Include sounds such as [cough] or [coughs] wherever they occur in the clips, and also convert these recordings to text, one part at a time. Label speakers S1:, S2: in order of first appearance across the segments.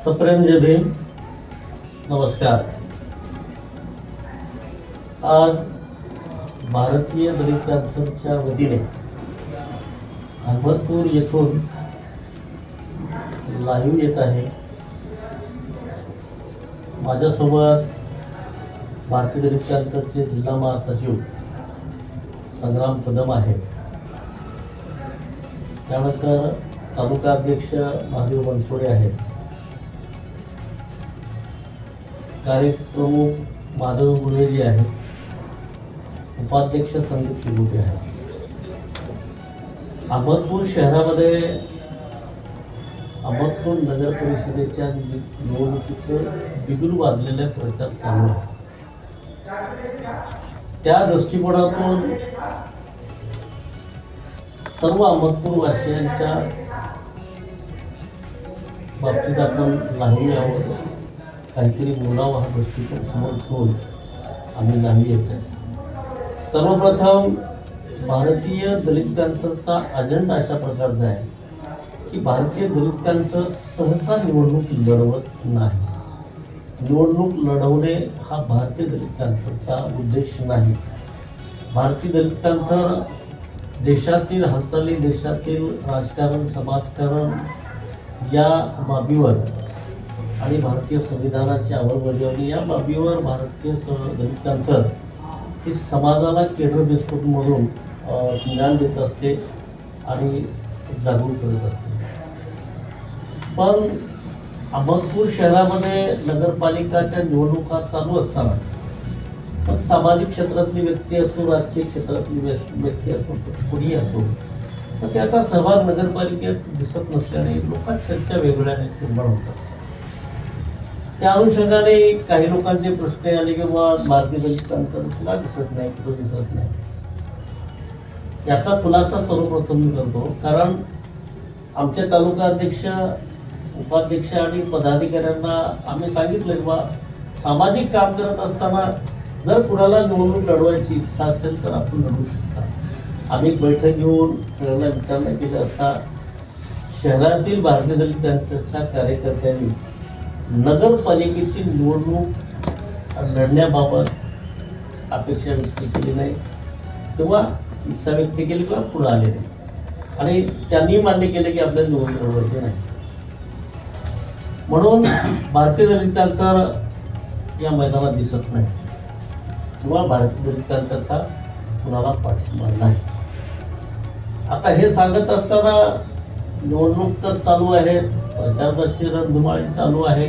S1: सप्रेम जय भीम नमस्कार. आज भारतीय दलित पॅन्थरच्या वतीने अहमदपूर येथून लाईव्ह येत आहे. माझ्यासोबत भारतीय दलित पॅन्थरचे जिल्हा महासचिव संग्राम कदम आहे त्यानंतर तालुका अध्यक्ष महादेव बनसोडे आहेत. कार्यप्रमुख माधव गुळेजी आहेत. उपाध्यक्ष संदीप चिबुटे आहेत अहमदपूर शहरामध्ये अहमदपूर नगर परिषदेच्या निवडणुकीचं बिगुल वाजलेलं प्रचार चालू आहे. त्या दृष्टिकोनातून सर्व अहमदपूरवासियांच्या बाबतीत आपण लावून यावं काहीतरी बोलावं हा दृष्टिकोन समोर ठेवून आम्ही नाही येत आहे. सर्वप्रथम भारतीय दलितांचा अजेंडा अशा प्रकारचा आहे की भारतीय दलितांचं सहसा निवडणूक लढवत नाही. निवडणूक लढवणे हा भारतीय दलितांचा उद्देश नाही. भारतीय दलितांतर देशातील हालचाली देशातील राजकारण समाजकारण या बाबीवर आणि भारतीय संविधानाची अंमलबजावणी या बाबीवर भारतीय स दलित ही समाजाला केंद्र बिस्कुटमधून म्हणून ज्ञान देत असते आणि जागरूक करत असते. पण अहमदपूर शहरामध्ये नगरपालिकाच्या निवडणुका चालू असताना पण सामाजिक क्षेत्रातली व्यक्ती असो राजकीय क्षेत्रातली व्य- व्यक्ती असो कुणी असो तर त्याचा सहभाग नगरपालिकेत दिसत नसल्याने लोकांत चर्चा वेगवेगळ्या निर्माण होतात. त्या अनुषंगाने काही लोकांचे प्रश्न आले की बाबा तुला दिसत नाही कुठं दिसत नाही. याचा खुलासा सर्वप्रथम मी करतो. कारण आमचे तालुका अध्यक्ष उपाध्यक्ष आणि पदाधिकाऱ्यांना आम्ही सांगितलं की बा सामाजिक काम करत असताना जर कुणाला निवडणूक लढवायची इच्छा असेल तर आपण लढवू शकता. आम्ही बैठक घेऊन सगळ्यांना विचारणा केली. असता शहरातील भारतीय दलित कार्यकर्त्यांनी नगरपालिकेची निवडणूक लढण्याबाबत अपेक्षा व्यक्त केली नाही किंवा इच्छा व्यक्त केली किंवा पुढं आले नाही. आणि त्यांनी मान्य केलं की आपल्याला निवडणूक लढवायची नाही. म्हणून भारतीय दलितांतर या मैदानात दिसत नाही. किंवा भारतीय दलितांतरचा कुणाला पाठिंबा नाही. आता हे सांगत असताना निवडणूक तर चालू आहे. प्रचाराची रणधुमाळी चालू आहे.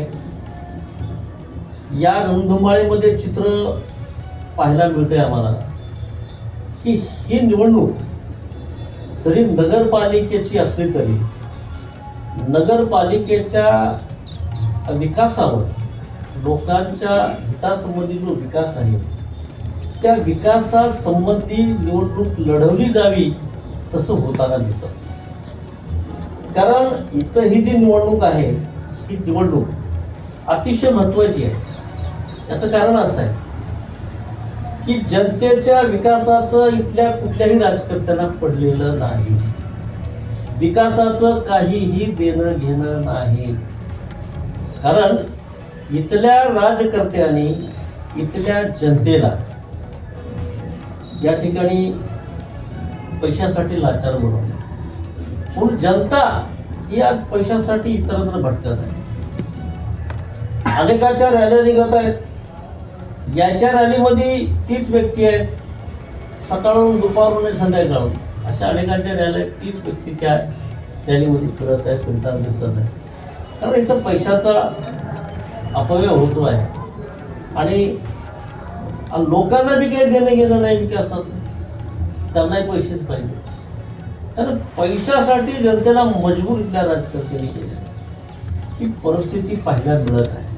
S1: या रणधुमाळीमध्ये चित्र पाहायला मिळते आम्हाला. की ही निवडणूक जरी नगरपालिकेची असली तरी नगरपालिकेच्या विकासावर लोकांच्या हितासंबंधी जो विकास आहे त्या विकासासंबंधी निवडणूक लढवली जावी तसं होताना दिसत. कारण इथं ही जी निवडणूक आहे ही निवडणूक अतिशय महत्वाची आहे. याचं कारण असं आहे की जनतेच्या विकासाचं इथल्या कुठल्याही राजकर्त्यांना पडलेलं नाही. विकासाचं काहीही देणं घेणं नाही. कारण इथल्या राजकर्त्यांनी इथल्या जनतेला या ठिकाणी पैशासाठी लाचार बनवलं म्हणून जनता ही आज पैशासाठी इतरत्र भटकत आहे. अनेकाच्या रॅल्या निघत आहेत. याच्या रॅलीमध्ये तीच व्यक्ती आहेत. सकाळून दुपारून संध्याकाळून अशा अनेकांच्या रॅल्या तीच व्यक्ती त्या रॅलीमध्ये फिरत आहे फिरताना दिसत आहे कारण इथं पैशाचा अपव्यय होतो आहे. आणि आणि लोकांना बी काही देणं घेणं नाही विकासाचं त्यांनाही पैसेच पाहिजे. तर पैशासाठी जनतेला मजबूर इथल्या राजकर्त्यांनी केलं ही परिस्थिती पाहायला मिळत आहे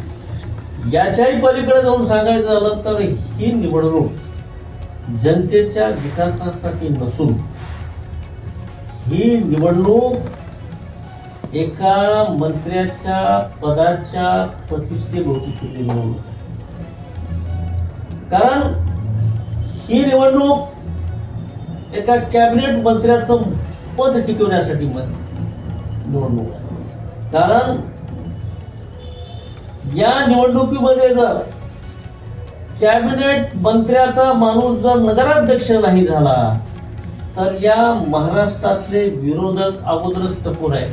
S1: याच्याही पलीकडे जाऊन सांगायचं झालं तर ही निवडणूक जनतेच्या विकासासाठी नसून ही निवडणूक एका मंत्र्याच्या पदाच्या प्रतिष्ठेभोवती केली निवडणूक आहे. कारण ही निवडणूक एका कॅबिनेट मंत्र्याचं पद टिकवण्यासाठी मत निवडणूक आहे. कारण या निवडणुकीमध्ये जर कॅबिनेट मंत्र्याचा माणूस जर नगराध्यक्ष नाही झाला तर या महाराष्ट्राचे विरोधक अगोदरच टपूर आहे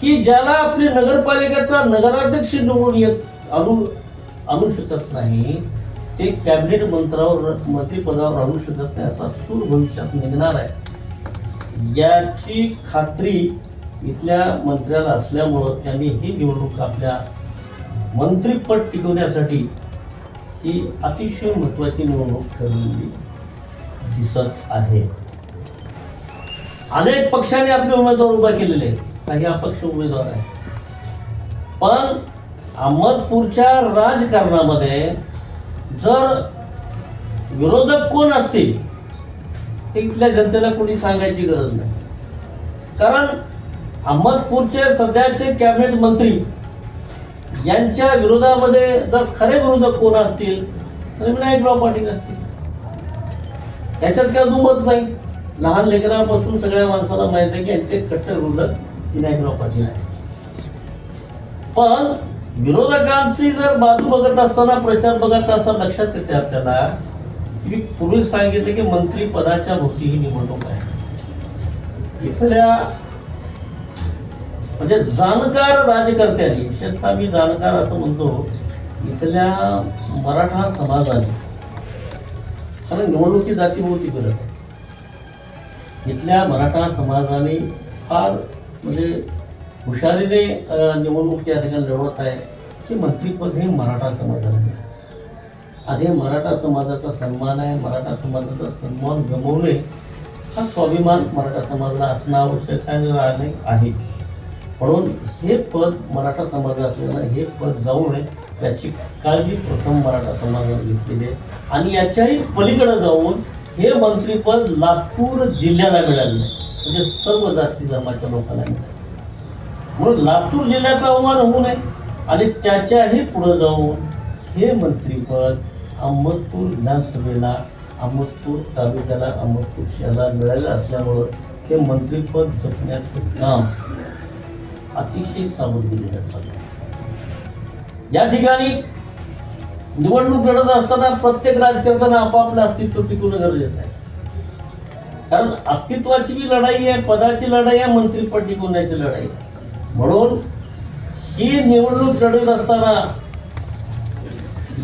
S1: की ज्याला आपली नगरपालिकेचा नगराध्यक्ष निवडून येत आणू आणू शकत नाही ते कॅबिनेट मंत्रावर मंत्रिपदावर राहू शकत नाही असा सूर भविष्यात निघणार आहे. याची खात्री इथल्या मंत्र्याला असल्यामुळं त्यांनी ही निवडणूक आपल्या मंत्रिपद टिकवण्यासाठी ही अतिशय महत्वाची निवडणूक ठरलेली दिसत आहे. अनेक पक्षांनी आपले उमेदवार उभा केलेले आहेत. काही अपक्ष उमेदवार आहेत. पण अहमदपूरच्या राजकारणामध्ये जर विरोधक कोण असतील ते इथल्या जनतेला कोणी सांगायची गरज नाही. कारण अहमदपूरचे सध्याचे कॅबिनेट मंत्री यांच्या विरोधामध्ये जर खरे विरोधक कोण असतील तर विनायकराव पाटील असतील. याच्यात काय दुमत नाही. लहान लेकरापासून सगळ्या माणसाला माहिती आहे की यांचे कट्टर विरोधक विनायकराव पाटील आहे पण विरोधकांची जर बाजू बघत असताना प्रचार बघत असताना लक्षात येते आपल्याला की पूर्वी सांगितले की मंत्री पदाच्या भोवती ही निवडणूक आहे. इथल्या म्हणजे जाणकार राजकर्त्यांनी विशेषतः मी जाणकार असं म्हणतो इथल्या मराठा समाजाने कारण निवडणुकी जातीभोवती करत इथल्या मराठा समाजाने फार म्हणजे हुशारीने अं, निवडणूक त्या ठिकाणी लढवत आहे की मंत्रीपद हे मराठा समाजाला आणि हे मराठा समाजाचा सन्मान आहे मराठा समाजाचा सन्मान गमवणे हा स्वाभिमान मराठा समाजाला असणं आवश्यक आहे आणि राहणे आहे. म्हणून हे पद मराठा समाज हे पद जाऊ नये त्याची काळजी प्रथम मराठा समाजाने घेतलेली आहे. आणि याच्याही पलीकडे जाऊन हे मंत्रीपद लातूर जिल्ह्याला मिळालं आहे. म्हणजे सर्व जाती धर्माच्या लोकांना मिळालं म्हणून लातूर जिल्ह्याचा अवमान होऊ नये आणि त्याच्याही पुढं जाऊन हे मंत्रीपद अहमदपूर विधानसभेला अहमदपूर तालुक्याला अहमदपूर शहराला मिळालं असल्यामुळं हे मंत्रीपद जपण्याचं काम अतिशय सावधगिरीने चालू या ठिकाणी निवडणूक लढत असताना प्रत्येक राजकारत्यानं आपापलं अस्तित्व टिकवणं गरजेचं आहे. कारण अस्तित्वाची बी लढाई आहे पदाची लढाई आहे मंत्रीपद टिकवण्याची लढाई आहे. म्हणून ही निवडणूक लढवत असताना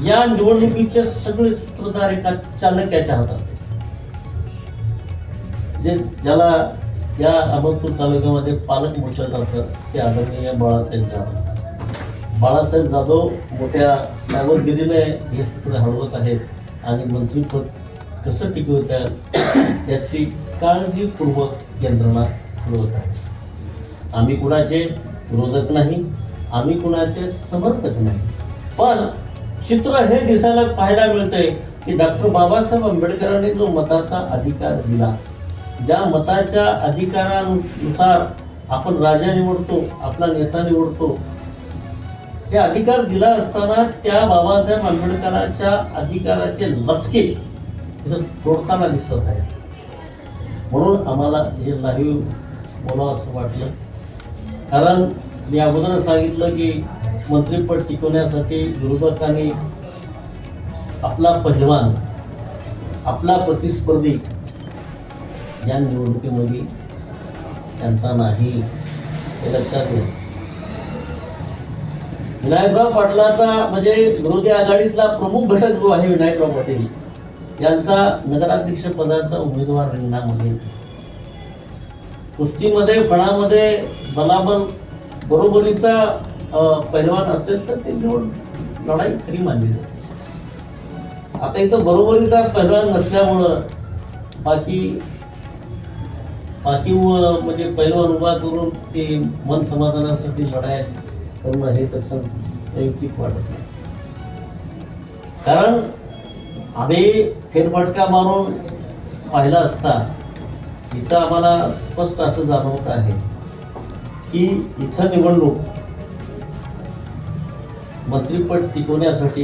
S1: या निवडणुकीचे सगळे सूत्रधार एका चालक्याच्या हातात जे ज्याला या अहमदपूर तालुक्यामध्ये पालक मोर्चा जातं ते आदरणीय बाळासाहेब जाधव. बाळासाहेब जाधव मोठ्या सावधगिरीने हे सूत्र हलवत आहेत आणि मंत्रीपद कसं टिकवत [coughs] याची काळजीपूर्वक यंत्रणा हलवत आहे आम्ही कुणाचे विरोधक नाही आम्ही कुणाचे समर्थक नाही. पण चित्र हे दिसायला पाहायला मिळतंय की डॉक्टर बाबासाहेब आंबेडकरांनी जो मताचा अधिकार दिला ज्या मताच्या अधिकारानुसार आपण राजा निवडतो आपला नेता निवडतो हे अधिकार दिला असताना त्या बाबासाहेब आंबेडकरांच्या अधिकाराचे लचके इथं तोडताना दिसत आहे म्हणून आम्हाला हे लाईव्ह बोलावं असं वाटलं. कारण मी अगोदरच सांगितलं की मंत्रिपद टिकवण्यासाठी विरोधकांनी आपला पहिलवान आपला प्रतिस्पर्धी या निवडणुकीमध्ये त्यांचा नाही हे लक्षात घ्या विनायकराव पाटलाचा म्हणजे विरोधी आघाडीतला प्रमुख घटक जो आहे विनायकराव पाटील यांचा नगराध्यक्ष पदाचा उमेदवार रिंगणामध्ये. कुस्तीमध्ये फळामध्ये बलाबल बरोबरीचा पहिलवान पैलवान असेल तर ते निवड लढाई खरी मानली जाते. आता इथं बरोबरीचा पैलवान नसल्यामुळं बाकी बाकी व- म्हणजे पैलवान उभा करून ते मन समाधानासाठी लढाई करणं हे तसं वैयक्तिक वाटत नाही. कारण आम्ही फेरफटका मारून पाहिला असता इथं आम्हाला स्पष्ट असं जाणवत आहे की इथं निवडणूक. मंत्रिपद टिकवण्यासाठी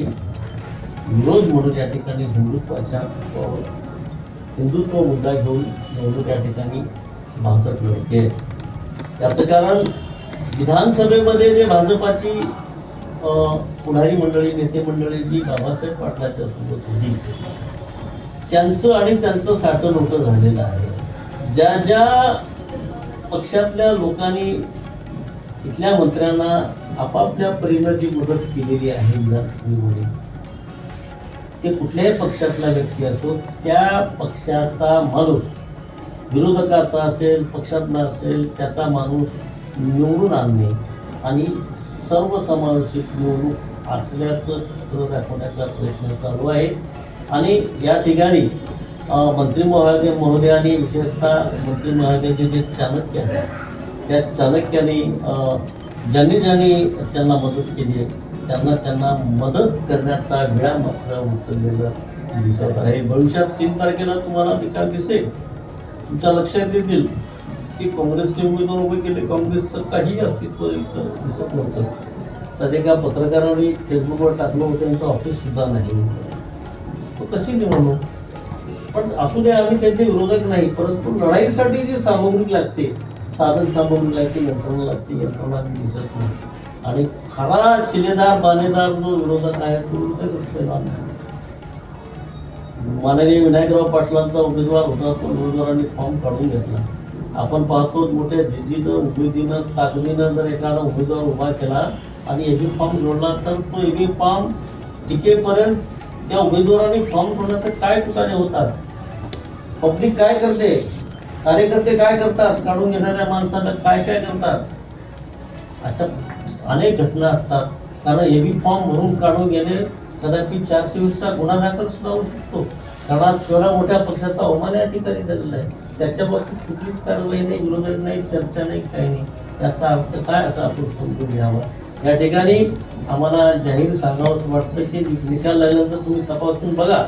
S1: विरोध म्हणून या ठिकाणी हिंदुत्वाच्या हिंदुत्व मुद्दा घेऊन निवडणूक या ठिकाणी भाजप लढते. याचं कारण विधानसभेमध्ये जे भाजपाची पुढारी मंडळी नेते मंडळी जी बाबासाहेब पाटलाच्या सोबत होती त्यांचं आणि त्यांचं साठं नोटं झालेलं आहे. ज्या ज्या पक्षातल्या लोकांनी इथल्या मंत्र्यांना आपापल्या परीनं जी मदत केलेली आहे विधानसभेमध्ये ते कुठल्याही पक्षातला व्यक्ती असो त्या पक्षाचा माणूस विरोधकाचा असेल पक्षातला असेल त्याचा माणूस निवडून आणणे आणि सर्वसमावेशक निवडणूक असल्याचं चित्र दाखवण्याचा प्रयत्न चालू आहे. आणि या ठिकाणी मंत्री महोदय महोदयांनी विशेषतः मंत्री महोदयाचे जे चाणक्य आहेत त्या चाणक्याने ज्यांनी ज्यांनी त्यांना मदत केली आहे त्यांना त्यांना मदत करण्याचा वेळा मात्र उचललेला दिसत आहे. भविष्यात तीन तारखेला तुम्हाला निकाल दिसेल. तुमच्या लक्षात येतील की काँग्रेसचे उमेदवार उभे केले. काँग्रेसचं काही अस्तित्व इथं दिसत नव्हतं. सध्या एका पत्रकारांनी फेसबुकवर टाकलं होतं त्यांचं ऑफिस सुद्धा नाही तो कशी निवडणूक? पण असू दे आम्ही त्यांचे विरोधक नाही परंतु लढाईसाठी जी सामग्री लागते साधन सामग्री लागते यंत्रणा लागते यंत्रणा दिसत नाही. आणि खरा शिलेदार बानेदार जो विरोधक आहे तो नाही माननीय विनायकराव पाटलांचा उमेदवार होता तो उमेदवारांनी फॉर्म काढून घेतला. आपण पाहतो मोठ्या जिद्दीनं उमेदीनं ताकदीनं जर एखादा उमेदवार उभा केला आणि एबी फॉर्म जोडला तर तो एबी फॉर्म टिकेपर्यंत त्या उमेदवारांनी फॉर्म भरला तर काय ठिकाणी होतात? पब्लिक काय करते? कार्यकर्ते काय करतात? काढून घेणाऱ्या माणसाला काय काय करतात? अशा अनेक घटना असतात. कारण एबी फॉर्म भरून काढून घेणे कदाचित चारशे वीसचा गुन्हा दाखल सुद्धा होऊ शकतो. कारण थोड्या मोठ्या पक्षाचा अवमान या ठिकाणी झालेला आहे. त्याच्या बाबतीत कुठलीच कारवाई नाही विरोधक नाही चर्चा नाही काही नाही. याचा अर्थ काय असा आपण समजून घ्यावा? या ठिकाणी आम्हाला जाहीर सांगावंच वाटतं की निकाल लागल्यानंतर तुम्ही तपासून बघा.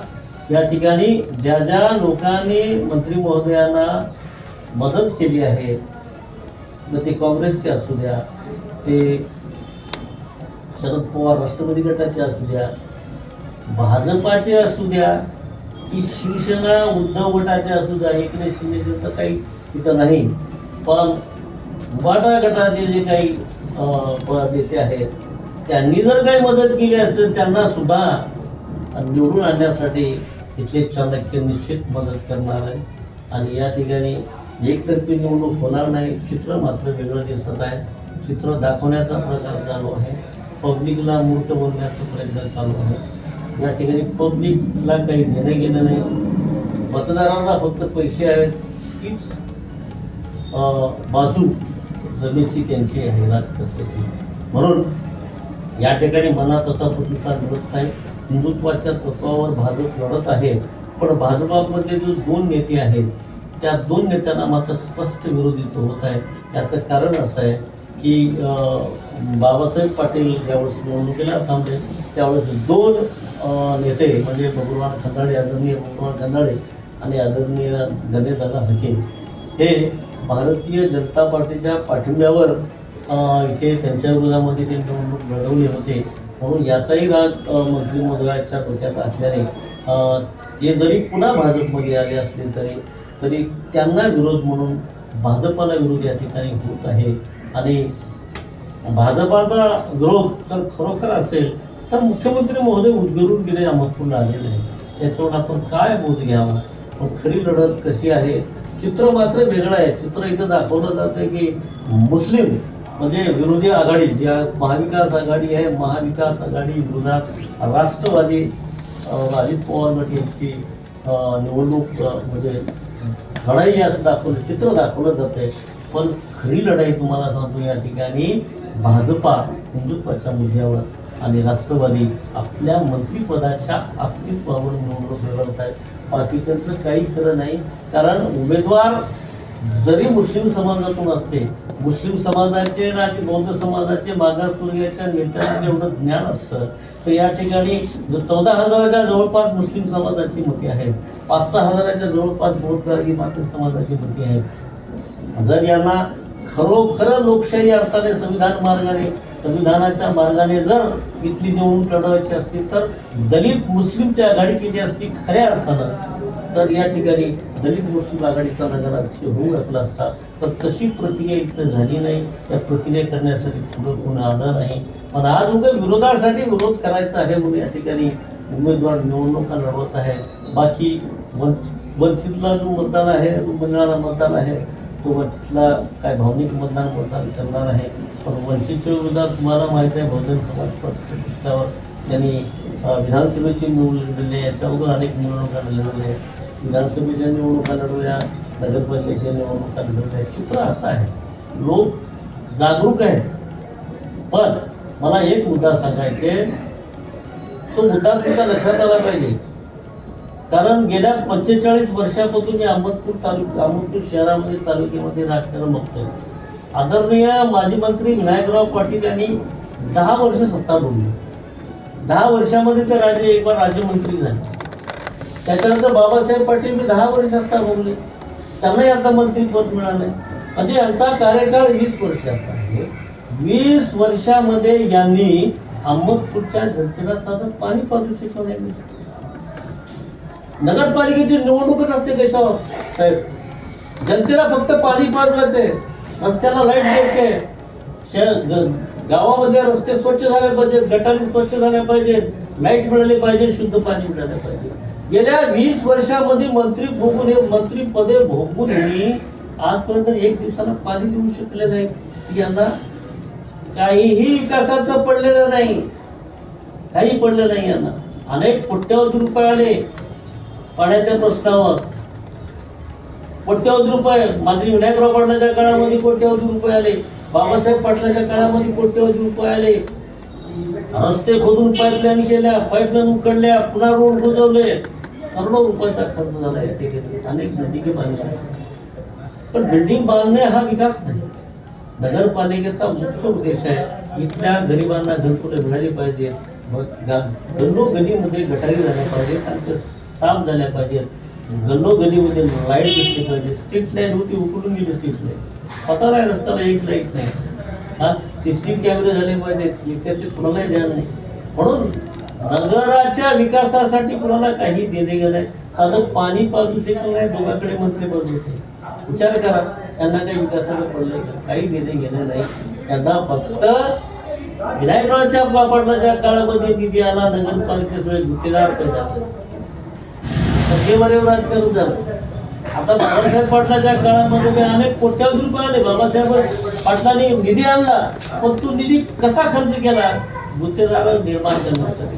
S1: या ठिकाणी ज्या ज्या लोकांनी मंत्री महोदयांना मदत केली आहे मग ते काँग्रेसचे असू द्या ते शरद पवार राष्ट्रवादी गटाचे असू द्या भाजपाचे असू द्या की शिवसेना उद्धव गटाचे असू द्या एकनाथ शिंदेचे तर काही तिथं नाही. पण वाटा गटाचे जे काही नेते आहेत त्यांनी जर काही मदत केली असेल त्यांना सुद्धा निवडून आणण्यासाठी इथले चाणक्य निश्चित मदत करणार आहे. आणि या ठिकाणी एकतर्फी निवडणूक होणार नाही. चित्र मात्र वेगळं दिसत आहे. चित्र दाखवण्याचा प्रकार चालू आहे. पब्लिकला मूर्त बनण्याचा प्रयत्न चालू आहे. या ठिकाणी पब्लिकला काही घेणं गेलं नाही. मतदारांना फक्त पैसे आहेत हीच बाजू जमेची त्यांची आहे राजकारणाची म्हणून या ठिकाणी मनात असा प्रतिसाद मिळत नाही हिंदुत्वाच्या तत्वावर भाजप लढत आहे. पण भाजपामध्ये जो दोन नेते आहेत त्या दोन नेत्यांना मात्र स्पष्ट विरोधित होत आहे. याचं कारण असं आहे की बाबासाहेब पाटील ज्यावेळेस निवडणुकीला थांबले त्यावेळेस दोन नेते म्हणजे भगवान खंदाळे आदरणीय भगवान खंदाळे आणि आदरणीय गणेशदादा हके हे भारतीय जनता पार्टीच्या पाठिंब्यावर इथे त्यांच्या विरोधामध्ये ते निवडणूक लढवले होते. म्हणून याचाही राग मंत्री महोदयाच्या डोक्यात असल्याने ते जरी पुन्हा भाजपमध्ये आले असले तरी तरी त्यांना विरोध म्हणून भाजपाला विरोध या ठिकाणी होत आहे. आणि भाजपाचा विरोध जर खरोखर असेल तर मुख्यमंत्री महोदय उद्गरून गेले अहमदपूरला आलेले आहे त्याच्यावर आपण काय बोध घ्यावा? पण खरी लढत कशी आहे? चित्र मात्र वेगळं आहे. चित्र इथं दाखवलं जातं की मुस्लिम म्हणजे विरोधी आघाडी ज्या महाविकास आघाडी आहे महाविकास आघाडी विरोधात राष्ट्रवादी अजित पवार गट यांची निवडणूक म्हणजे लढाई असं दाखवलं चित्र दाखवलं जाते पण खरी लढाई तुम्हाला सांगतो या ठिकाणी भाजपा हिंदुत्वाच्या मुद्द्यावर आणि राष्ट्रवादी आपल्या मंत्रिपदाच्या अस्तित्वावर निवडणूक लढवत आहेत बाकीच्यांचं काही खरं नाही कारण उमेदवार जरी मुस्लिम समाजातून असते मुस्लिम समाजाचे आणि बौद्ध समाजाचे मागासवर्गीयाच्या नेत्यांना एवढं ज्ञान असतं तर या ठिकाणी चौदा हजाराच्या जवळपास मुस्लिम समाजाची मते आहेत पाच सहा हजाराच्या जवळपास बौद्ध मात्र समाजाची मते आहेत. जर यांना खरोखर लोकशाही अर्थाने संविधान मार्गाने संविधानाच्या मार्गाने जर इथली निवडणूक लढवायची असती तर दलित मुस्लिमची आघाडी केली असती खऱ्या अर्थानं तर या ठिकाणी दलित मुस्लिम आघाडीचा नगराध्यक्ष होऊ घातला असता तर तशी प्रक्रिया इथं झाली नाही. त्या प्रक्रिया करण्यासाठी पुढं कोण आलं नाही. पण आज उगा विरोधासाठी विरोध करायचा आहे म्हणून या ठिकाणी उमेदवार निवडणुका लढवत आहे बाकी वंच वंचितला जो मतदान आहे जो मिळणारा मतदान आहे तो वंचितला काय भावनिक मतदान मतदान करणार आहे. वंचितच्या विरोधात तुम्हाला माहिती आहे बहुजन समाज पक्षावर त्यांनी विधानसभेची निवडणूक लढली आहे याच्या अगोदर अनेक निवडणुका लढवल्या आहेत. विधानसभेच्या निवडणुका लढवल्या नगरपालिकेच्या निवडणुका लढवल्या चित्र असं आहे लोक जागरूक आहेत. पण मला एक मुद्दा सांगायचे तो मुद्दा तुमच्या लक्षात आला पाहिजे. कारण गेल्या पंचेचाळीस वर्षापासून मी अहमदपूर तालुका अहमदपूर शहरामध्ये तालुक्यामध्ये राजकारण बघतोय. आदरणीय माजी मंत्री विनायकराव पाटील यांनी दहा वर्ष सत्ता भोगली. दहा वर्षामध्ये ते राज्य एक बार राज्यमंत्री झाले. त्याच्यानंतर बाबासाहेब पाटील मी दहा वर्ष सत्ता भोगली. त्यांनाही आता मंत्रीपद मिळाले म्हणजे यांचा कार्यकाळ वीस वर्षाचा आहे. वीस वर्षामध्ये यांनी अहमदपूरच्या जनतेला साधं पाणी पाजू शकलं नाही नगरपालिकेची निवडणूकच असते कशावर साहेब जनतेला फक्त पाणी पाजवायचे रस्त्याला लाइट द्यायचे गावामध्ये रस्ते स्वच्छ झाले पाहिजेत गटारी स्वच्छ झाले पाहिजेत लाइट मिळाली पाहिजे शुद्ध पाणी मिळालं पाहिजे. गेल्या वीस वर्षामध्ये मंत्री भोगून हे मंत्री पदे भोगून आजपर्यंत एक दिवसाला पाणी देऊ शकले नाही यांना काहीही विकासाचं पडलेलं नाही. काही पडलं नाही यांना. अनेक कोट्यावधी रुपये आले पाण्याच्या प्रश्नावर. कोट्यवधी रुपये. माननीय विनायकराव पाटलाच्या काळामध्ये कोट्यवधी रुपये आले. बाबासाहेब पाटलाच्या काळामध्ये कोट्यवधी रुपये आले. रस्ते खोदून पाईपलाईन केल्या पाईपलाईन उकडल्या पुन्हा रोड बुजवले करोडो रुपयाचा खर्च झाला या ठिकाणी. अनेक बिल्डिंग बांधल्या पण बिल्डिंग बांधणे हा विकास नाही. नगरपालिकेचा मुख्य उद्देश आहे. इथल्या गरिबांना घरपुरे मिळाली पाहिजेत गल्लोगलीमध्ये गटारी झाल्या पाहिजेत. त्यांचे साफ झाल्या पाहिजेत. गल्लोगलीमध्ये लाइट दिसली पाहिजे. स्ट्रीट लाइट होती उकडून गेली स्ट्रीट लाइट पता नाही रस्त्याला एक लाइट नाही. हा सीसीटीव्ही कॅमेरे झाले पाहिजेत. त्याचे कुणालाही ध्यान नाही. म्हणून नगराच्या विकासासाठी कुणाला काही देणे गेलं नाही. साधं पाणी पाजू शकलं नाही दोघांकडे मंत्री होते विचार करा त्यांना काही विकासाला पडलं काही देणे गेलं नाही. त्यांना फक्त विनायकरावांच्या ज्या काळामध्ये निधी आला नगरपालिकेसोबत गुत्तेदार पैदा टक्केवारीवर राजकारण झालं. आता बाबासाहेब पाटलाच्या काळामध्ये मी अनेक कोट्यावधी रुपये आले. बाबासाहेब पाटलांनी निधी आणला पण तो निधी कसा खर्च केला? गुत्तेदारा निर्माण करण्यासाठी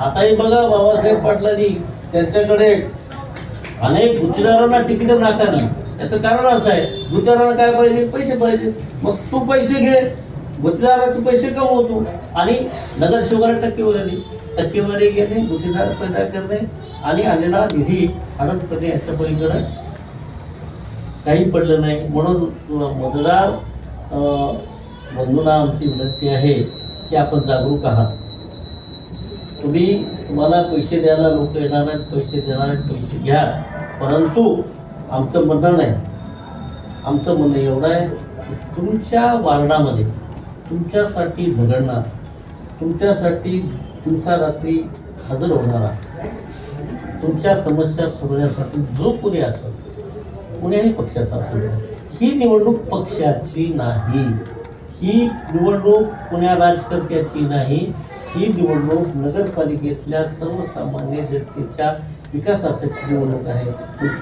S1: आताही बघा बाबासाहेब पाटलांनी त्यांच्याकडे अनेक गुत्तेदारांना तिकीट नाकारली. त्याचं कारण असं आहे गुत्तेदारांना काय पाहिजे? पैसे पाहिजे. मग तू पैसे घे. गुत्तेदाराचे पैसे कमवतो आणि नगरसेवकाला टक्केवारी टक्केवारी घेणे गुत्तेदार पैदा करणे आणि आलेला निधी हडप करणे याच्या पलीकडे काही पडलं नाही. म्हणून मतदार बंधूला आमची विनंती आहे की आपण जागरूक आहात. तुम्ही तुम्हाला पैसे द्यायला लोक येणार आहेत पैसे देणार आहेत पैसे घ्या. परंतु आमचं म्हणणं नाही. आमचं म्हणणं एवढं आहे तुमच्या वार्डामध्ये तुमच्यासाठी झगडणार तुमच्यासाठी दिवसा रात्री हजर होणार तुमच्या समस्या सोडवण्यासाठी जो कोणी असेल कुण्याही पक्षाचा असेल ही निवडणूक पक्षाची नाही. ही निवडणूक कुण्या राजकर्त्याची नाही. ही निवडणूक नगरपालिकेतल्या सर्वसामान्य जनतेच्या विकासासाठी निवडणूक आहे.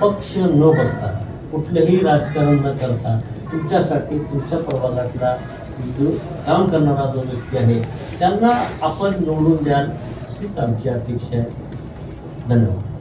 S1: पक्ष न बघता कुठलंही राजकारण न करता तुमच्यासाठी तुमच्या प्रभागातला जो काम करणारा जो व्यक्ती आहे त्यांना आपण निवडून द्याल हीच आमची अपेक्षा आहे. धन्यवाद.